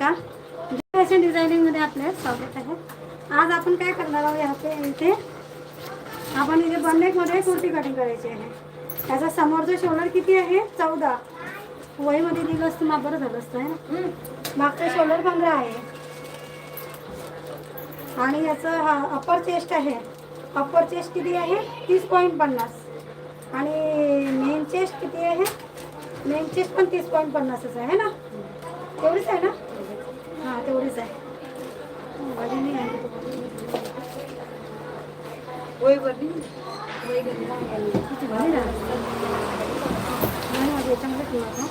नमस्कार. फॅशन डिझायनिंगमध्ये आपले स्वागत आहे. आज आपण काय करणार आहोत याचे इथे? आपण इथे बनलेकमध्ये कुर्ती कटिंग करायची आहे. त्याचा समोरचं शोल्डर किती आहे? चौदा. वहीमध्ये दिलं असतं मग बरं झालं असतं आहे ना? मागचं शोल्डर पंधरा आहे. आणि याचं हा अप्पर चेस्ट आहे. अप्पर चेस्ट किती आहे? तीस पॉईंट पन्नास. आणि मेन चेस्ट किती आहे? मेन चेस्ट पण तीस पॉईंट पन्नासच आहे ना? एवढीच आहे ना? हां तेवढीच आहे. माझी नाही आहे किती नाही याच्यामध्ये ठेवू आता.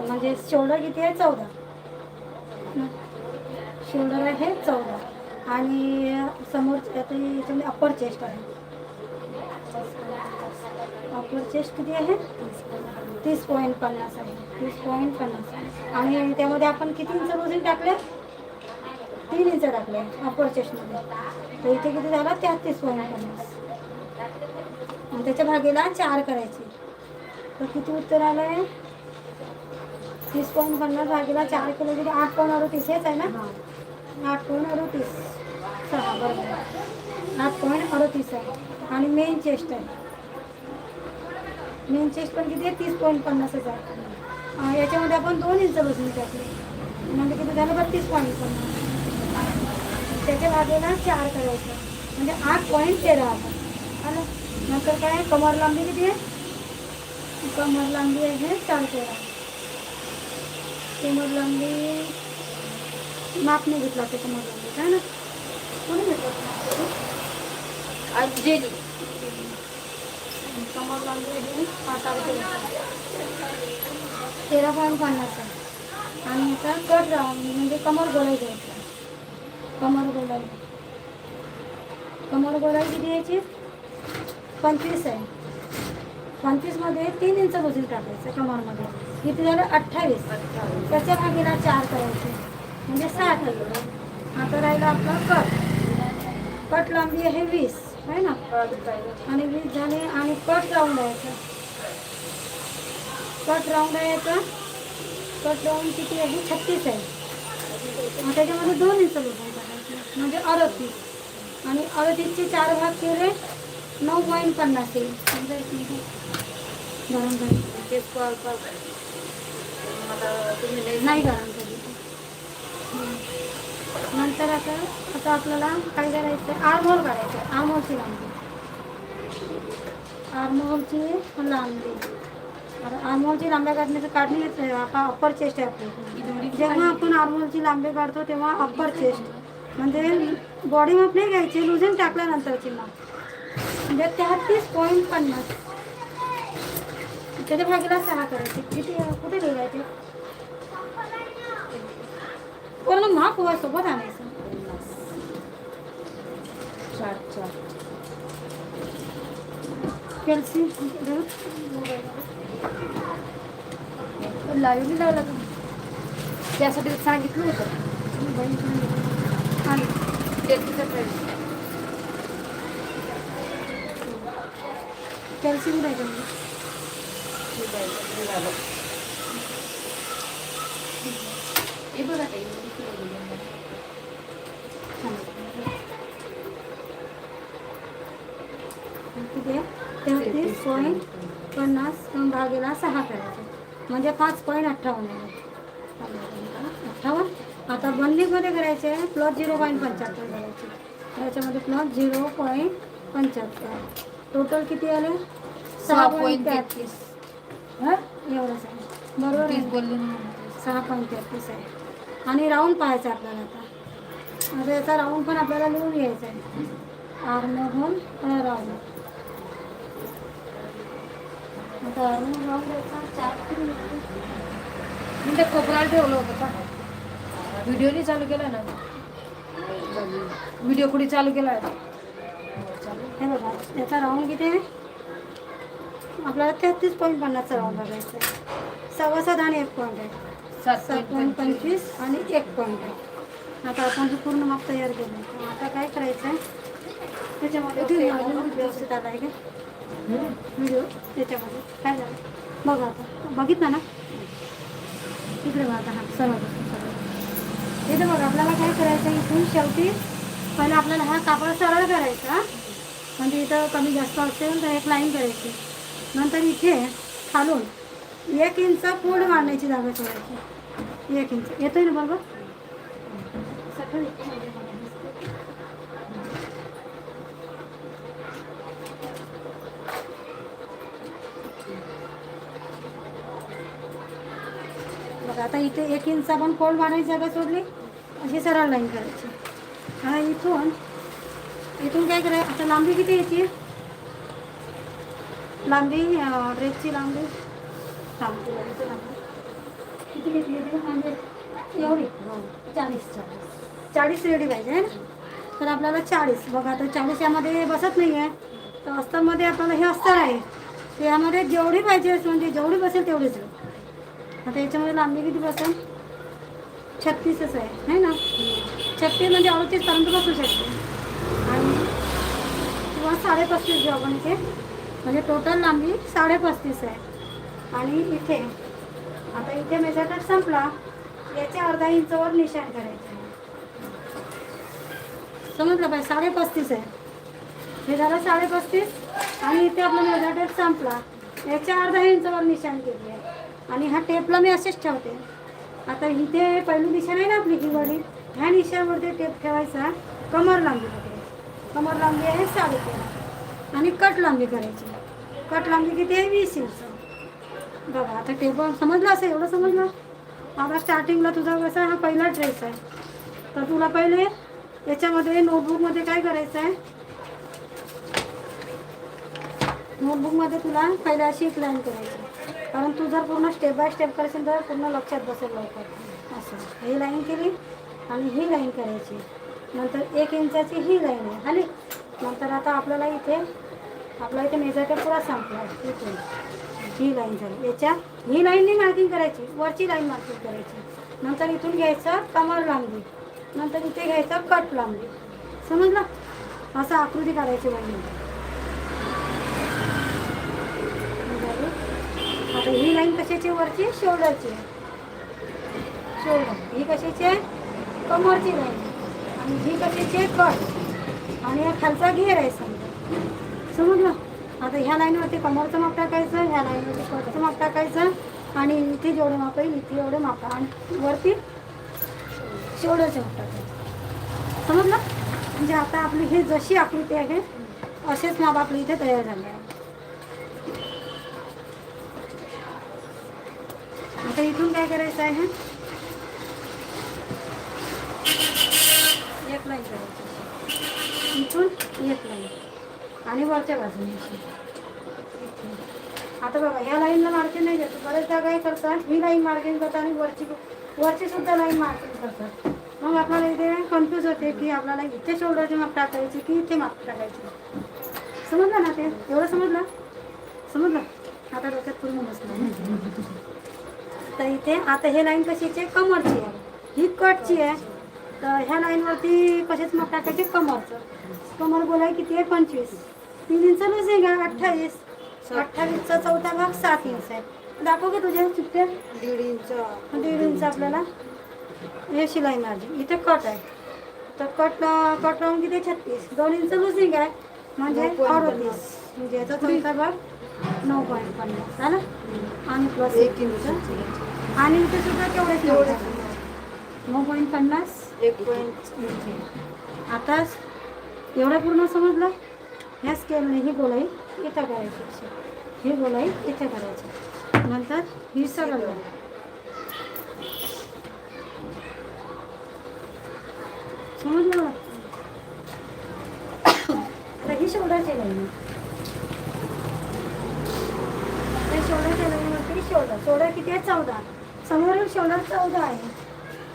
म्हणजे शोल्डर किती आहे? चौदा. शोल्डर आहे चौदा. आणि समोर याच्यामध्ये अप्पर चेस्ट आहे. अप्पर चेस्ट किती आहे? तीस पॉईंट पन्नास आहे. तीस पॉईंट पन्नास आणि त्यामध्ये आपण किती इंच रोजिंग टाकले? तीन इंच टाकले अप्पर चेस्टमध्ये तर इथे किती झाला? तेहतीस पॉईंट पन्नास. आणि त्याच्या भागेला चार करायचे. तर किती उत्तर आलं आहे तीस पॉईंट पन्नास भागेला चार केलं किती आठ पॉईंट अडतीस हेच आहे ना? आठ पॉईंट अडतीस. सहा बरोबर आठ पॉईंट अडतीस आहे. आणि मेन चेस्ट आहे. मेन चेस्ट पण किती आहे? तीस पॉईंट पन्नासच आहे याच्यामध्ये आपण दोन इंच बसून टाकले म्हणजे किती झालं? बत्तीस पॉईंट पन्नास. त्याच्या भागेला चार करायचं. म्हणजे आठ पॉईंट तेरा आपण आलं नंतर काय? कमर लांबी किती आहे? कमर लांबी आहे चार तेरा. कमर लांबी माप नाही घेतला ते कमर लांबी. काय ना? कोणी पाच तेरा. तेरा पॉईंट पन्नास आहे. आणि आता कट राऊंड म्हणजे कमर गोलाई घ्यायचं कमर गोलाई कमर गोलाई किती यायची? पंचवीस आहे. पंचवीसमध्ये तीन इंच वजन टाकायचं कमरमध्ये. किती झालं? अठ्ठावीस. त्याच्या भागीला चार करायचे. म्हणजे साठ आलं आता राहिलं आपलं कट. कट लांबी आहे वीस आहे ना? आणि वीस झाले आणि कट राऊंड यायचं कट राऊंड आहे याचा कट राऊंड किती आहे? छत्तीस आहे. त्याच्यामध्ये दोन इंच म्हणजे अडतीस. आणि अडतीसचे चार भाग केले नऊ पॉईंट पन्नास येईल समजा एक मिनिट. गरम नाही गरम नंतर आता आता आपल्याला काय करायचं आर्महोल काढायचं आरमोलची लांबी. आरमोलची लांबी. आता आर्महोलची लांब्या काढण्याचं काढणी येते आता अप्पर चेस्ट आहे आपली. जेव्हा आपण आरमोलची लांबी काढतो तेव्हा अप्पर चेस्ट म्हणजे बॉडी माप नाही घ्यायची लुझन टाकल्यानंतरची माप म्हणजे तेहतीस पॉईंट पन्नास. त्याच्या भागीला सहा करायचे. किती कुठे लिहायचे माप वर सोबत आणायचं. चार चार. कॅल्सी लाईव्ह नाही लावला का? त्यासाठी सांगितलं होतं. आणि आहे, ते झालं. हे बघा. किती आहे तेहतीस पॉईंट पन्नास भागेला सहा करायचे. म्हणजे पाच पॉईंट अठ्ठावन्न आहे. अठ्ठावन्न? आता बंदीमध्ये करायचे आहे प्लस झिरो पॉईंट पंच्याहत्तर करायचे. त्याच्यामध्ये प्लस झिरो पॉईंट पंच्याहत्तर. टोटल किती आले? सहा पॉईंट तेहतीस. हा? एवढंच आहे. बरोबर आहे. सहा पॉईंट तेहतीस आहे. आणि राऊंड पाहायचा आपल्याला आता. आता याचा राऊंड पण आपल्याला लिहून घ्यायचा आहे. आर्महोल राऊंड आता आर्महोल राऊंड याचा चार मी ते कोपऱ्याला ठेवलं होतं का चालू केला ना? व्हिडिओ कुठे चालू केला? हे बघा याचा राऊंड किती आहे? आपल्याला तेहतीस पॉईंट पन्नासचा राऊंड बघायचा आहे. सव्वासात आणि एक पॉईंट आहे. सात सात पॉईंट पंचवीस. आणि एक पॉईंट आहे. आता आपण हे पूर्ण माप तयार केलं. आता काय करायचं आहे त्याच्यामध्ये. व्यवस्थित आला आहे का. व्हिडिओ त्याच्यामध्ये काय झालं बघा आता बघितलं ना इकडे बघा हा सर्व सर्व इथे बघा आपल्याला काय करायचं इथून शेवटी पहिला आपल्याला हा कापड सरळ करायचा म्हणजे इथं कमी जास्त असेल तर एक लाईन करायची. नंतर इथे खालून एक इंच पूर्ण मारण्याची जागा सोडायची एक इंच येतोय ना बरोबर सगळं इथे मध्ये मला दिसतंय. बघा आता इथे एक इंच आपण फोल्ड मारायची जागा सोडली. अशी सरळ लाईन करायची. आता इथून इथून काय करायचं आता लांबी किती यायची लांबी ड्रेसची लांबी. लांबी किती घेतली होती लांबी एवढी? चाळीस चाळीस. चाळीस रेडी पाहिजे तर आपल्याला चाळीस. बघा आता चाळीस यामध्ये बसत नाही आहे तर अस्तरमध्ये आपल्याला हे अस्तर आहे. तर यामध्ये जेवढी पाहिजे म्हणजे जेवढी बसेल तेवढीच आहे. आता याच्यामध्ये लांबी किती बसेल? छत्तीसच आहे है ना? छत्तीस म्हणजे अडतीस पर्यंत बसू शकते. आणि किंवा साडेपस्तीस घेऊ आपण इथे म्हणजे टोटल लांबी साडेपस्तीस आहे. आणि इथे आता इथे मेजरमेंट संपला. याच्या अर्धा इंचवर निशाण करायचं आहे. समजलं पाहिजे साडेपस्तीस आहे. हे झालं साडेपस्तीस आणि इथे आपला मेजरमेंट संपला. याच्या अर्धा इंचवर निशाण केली आहे. आणि हा टेपला मी असेच ठेवते. आता इथे पहिली दिशा नाही ना आपली ही ह्या निशाणवरती टेप ठेवायचा. कमर लांबी कमर लांबी आहे साडेतीन आणि कट लांबी करायची. कट लांबी किती आहे? वीस इंच. बघा आता टेप समजलं असं एवढं समजलं? आता स्टार्टिंगला तुझा कसा हा पहिला ड्रेस आहे. तर तुला पहिले याच्यामध्ये नोटबुकमध्ये काय करायचं आहे? नोटबुकमध्ये तुला पहिला अशी एक लाईन करायची कारण तू जर पूर्ण स्टेप बाय स्टेप करशील तर पूर्ण लक्षात बसेल लवकर. असं. ही लाईन केली आणि ही लाईन करायची. नंतर एक इंचाची ही लाईन आहे आणि नंतर आता आपल्याला इथे आपला इथे मेजरचा पुरा संपला. इथे. ही लाईन झाली. याच्या ही लाईननी मार्किंग करायची. वरची लाईन मार्किंग करायची. नंतर इथून घ्यायचं कमर लांबी. नंतर इथे घ्यायचं कट लांबी. समजलं? असं आकृती काढायची लाईन आता ही लाईन कशाची आहे? वरची शोल्डरची आहे. शोल्डर. ही कशाची आहे? कमरची लाईन आणि ही कशाची आहे? कट. आणि हा खालचा घेर आहे समजा. समजलं? आता ह्या लाईनवरती कमरचं माप टाकायचं ह्या लाईनवरती कटचं माप टाकायचं आणि इथे जेवढे माप आहे इथे एवढे माप आणि वरती शोल्डरचे माप टाकायचं. समजलं? म्हणजे आता आपली ही जशी आकृती आहे असेच माप आपली इथे तयार झाले आहे. आता इथून काय करायचं आहे? एक लाईन करायची इथून एक लाईन. आणि वरच्या बाजूने. आता बघा ह्या लाईनला मार्किंग नाही देतो. बरेचदा काय करतात? ही लाईन मार्किंग करतात आणि वरची वरची सुद्धा लाईन मार्किंग करतात. मग आपल्याला इथे कन्फ्यूज होते की आपल्याला इथे शोल्डरची माप टाकायची की इथे माप टाकायची? समजलं ना ते? एवढं समजलं? समजलं? आता डोक्यात पूर्ण बसलं. तर इथे. आता हे लाईन कशीची आहे? कमरची आहे. ही कटची आहे. तर ह्या लाईनवरती कशाच मग टाकायचे? कमरचं कमर बोलाय किती आहे? पंचवीस. तीन इंच लूजिंग आहे अठ्ठावीस. अठ्ठावीसचा चौथा भाग सात इंच आहे. दाखव की तुझ्या चिठ्ठ्या. दीड इंच. दीड इंच आपल्याला. हे शिलाई मारली इथे कट आहे. तर कट कट लावून किती छत्तीस. दोन इंच लूजिंग आहे म्हणजे अडतीस. म्हणजे याचा चौथा भाग नऊ पॉईंट पन्नास झालं आणि प्लस एक इंच आणि इथे सुद्धा तेवढेच तेवढेच. नऊ पॉईंट पन्नास? एक पॉईंट आता एवढं पूर्ण समजलं? ह्या स्केलने ही गोलाई इथं करायची. ही गोलाई इथे करायची. नंतर ही लाईन. समजलं? आता ही शोल्डरची लाईन आहे. त्या शोल्डरच्या लाईनवरती शोल्डर शोल्डर किती आहे चौदा. समोरील शोल्डर चौदा आहे.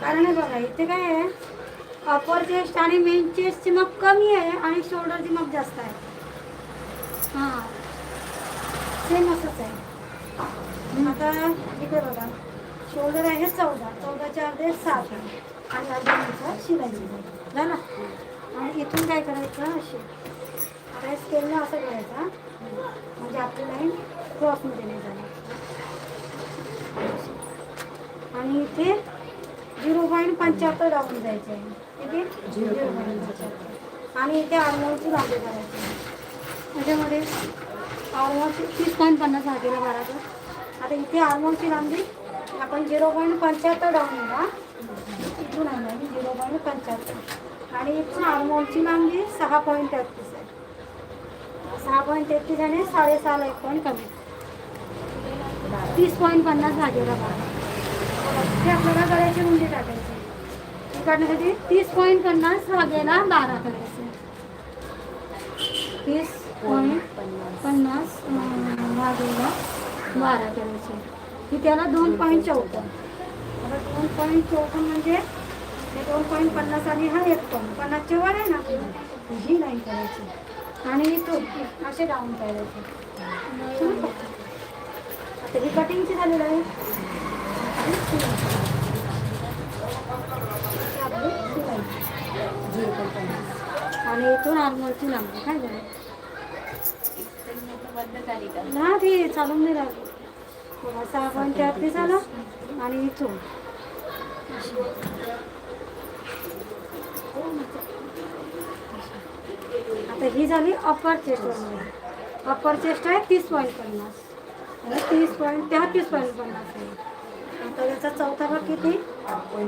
कारण हे बघा इथे काय आहे? अपर चेस्ट आणि मेन चेस्टची मग कमी आहे आणि शोल्डरची मग जास्त आहे. हां. सेम असंच आहे. आता इथे बघा शोल्डर आहे चौदा. चौदाच्या अर्धे सात आणि अर्धा शिलाई झालं? आणि इथून काय करायचं? असे आता स्केलनं असं करायचं म्हणजे आपली लाईन क्रॉसमध्ये नाही झाली. आणि इथे झिरो पॉईंट पंच्याहत्तर डाऊन जायचे आहे. किती? झिरो पॉईंट पंच्याहत्तर. आणि इथे आर्मोलची लांबी करायची आहे. त्याच्यामध्ये आर्मोलची तीस पॉईंट पन्नास लागेल बाराचं. आता इथे आर्मोलची लांबी आपण झिरो पॉईंट पंच्याहत्तर डाऊन येणार इथून ना झिरो पॉईंट पंच्याहत्तर. आणि इथून आर्मोलची लांबी सहा पॉईंट तेहतीस आहे. सहा पॉईंट तेहतीस आणि साडेसहाला एक पॉईंट कमी. तीस पॉईंट पन्नास भाजीला बारा ते आपल्याला गळ्याची रुंदी टाकायची. काढण्यासाठी तीस पॉईंट पन्नास भागेला बारा करायचे तीस पॉईंट पन्नास भागेला बारा करायचे की त्याला दोन पॉईंट चौपन्न आता दोन पॉईंट चौपन्न म्हणजे हे दोन पॉईंट पन्नास आणि हा एक पॉईंट. पन्नासचे वर आहे ना? ही लाईन करायची. आणि तो असे डाऊन करायचे. आता ही कटिंगची झालेलं आहे. आणि इथून आर्मोलची लांबी काय झालं? ना ती चालून नाही राहिली. सहा पॉईंट तेहतीस आलं आणि इथून. आता ही झाली अप्पर चेस्ट अप्पर चेस्ट आहे तीस पॉईंट पन्नास. तीस पॉईंट तेहतीस पॉईंट पन्नास आहे आता याचा चौथा भाग किती?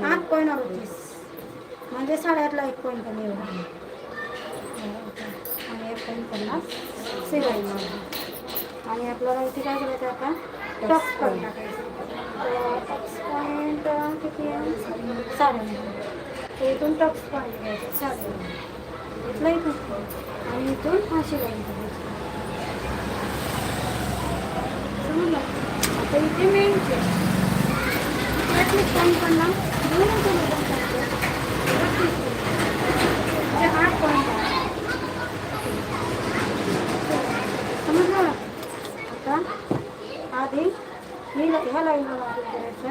आठ पॉईंट अडतीस. म्हणजे साड्यातला एक पॉईंट कमी होईल आणि एक पॉईंट पन्नास. सिलाई आणि आपल्याला इथे काय करायचं आता? टक्स पॉईंट टाकायचं. टक्स पॉईंट किती आहे? साडे इथून टक्स पॉईंट घ्यायचं. साडे इथलं इथून. आणि इथून हा लाईन करायची समजलं आता इथे मेन चेस्ट एकवीस पॉईंट पन्नास दोन इंच वजन करायचं. एकवीस म्हणजे आठ पॉईंट आहे समजलं आता आधी ही ह्या लाईनला मार्किंग करायचं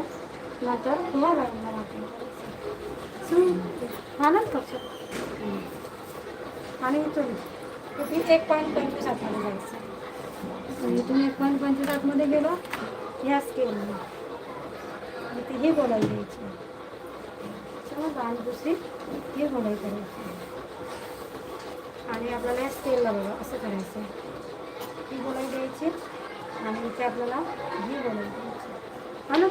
नंतर ह्या लाईनला मार्किंग करायचं समजलं आलं ना लक्षात आणि इथून किती एक पॉईंट पंचवीस आतमध्ये जायचं आणि म्हणजे इथून एक पॉईंट पंचवीस आतमध्ये गेलो ह्या स्केलने इथे ही गोलाई द्यायची. समजलं आणि दुसरी ही गोलाई करायची आणि आपल्याला या स्केलला बघा असं करायचं ही गोलाई द्यायची. आणि इथे आपल्याला ही गोलाई द्यायची. हा ना?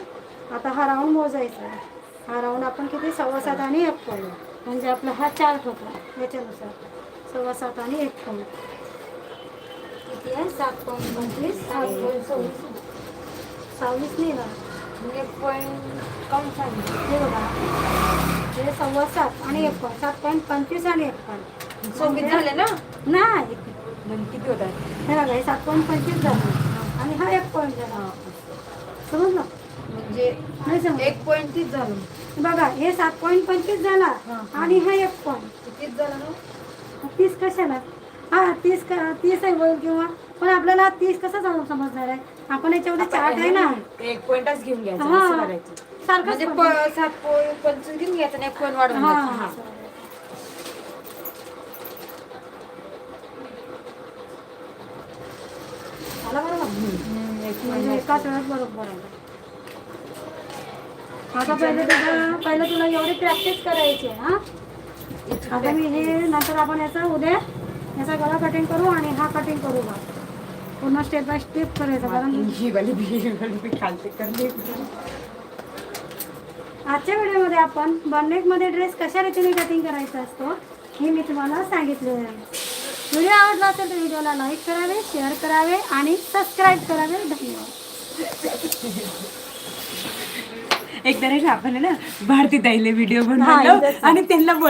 आता हा राऊंड मोजायचा आहे. हा राऊंड आपण किती? सव्वा सात आणि एक पॉईंट म्हणजे आपला हा चार्ट होता याच्यानुसार. सव्वा सात आणि एक पॉईंट किती आहे सात पॉईंट पंचवीस सात पॉईंट सव्वीस सव्वीस नाही ना? एक पॉईंट कम सांगितलं हे बघा. हे सव्वा सात आणि एक पॉईंट सात पॉईंट पंचवीस आणि एक पॉईंट सव्वीस झाले ना? नाही. किती होतात? हे बघा हे सात पॉईंट पंचवीस झालं. आणि हा एक पॉईंट झाला. समजलं? म्हणजे नाही समजलं. एक पॉईंट तीस झालं. बघा हे सात पॉईंट पंचवीस झाला. आणि हा एक पॉईंट तीस झालं ना तीस कशाला? हा तीस क तीस आहे बोल किंवा पण आपल्याला तीस कसं जाऊन समजणार आहे आपण याच्यामध्ये चार्ट आहे ना एक पॉईंटच घेऊन घ्यायचं हा. असं करायचं सारखंच म्हणजे सात पॉईंट पंचवीस घेऊन घ्यायचं एक पॉईंट वाढवून हा, घ्यायचं. हा. असं. आला बरोबर हम्म, एक म्हणजे point एकाच वेळात बरोबर आहे आता पहिले तुला पहिलं तुला एवढी प्रॅक्टिस करायची आहे हा आता मी हे नंतर आपण याचा उद्या याचा गळा कटिंग करू आणि हा कटिंग करू बा पूर्ण स्टेप बाय स्टेप करायचं कारण ही वाली बी वाली बी खालते करली आजच्या व्हिडिओमध्ये आपण बॉन्डेजमध्ये ड्रेस कशा रीतीने कटिंग करायचा असतो हे मी तुम्हाला सांगितले आहे. व्हिडिओ आवडला असेल तर व्हिडिओला लाईक करावे शेअर करावे आणि सबस्क्राईब करावे. धन्यवाद. एकदा आपण ना भारती ताईले व्हिडिओ बनवलो. आणि त्यांना बोल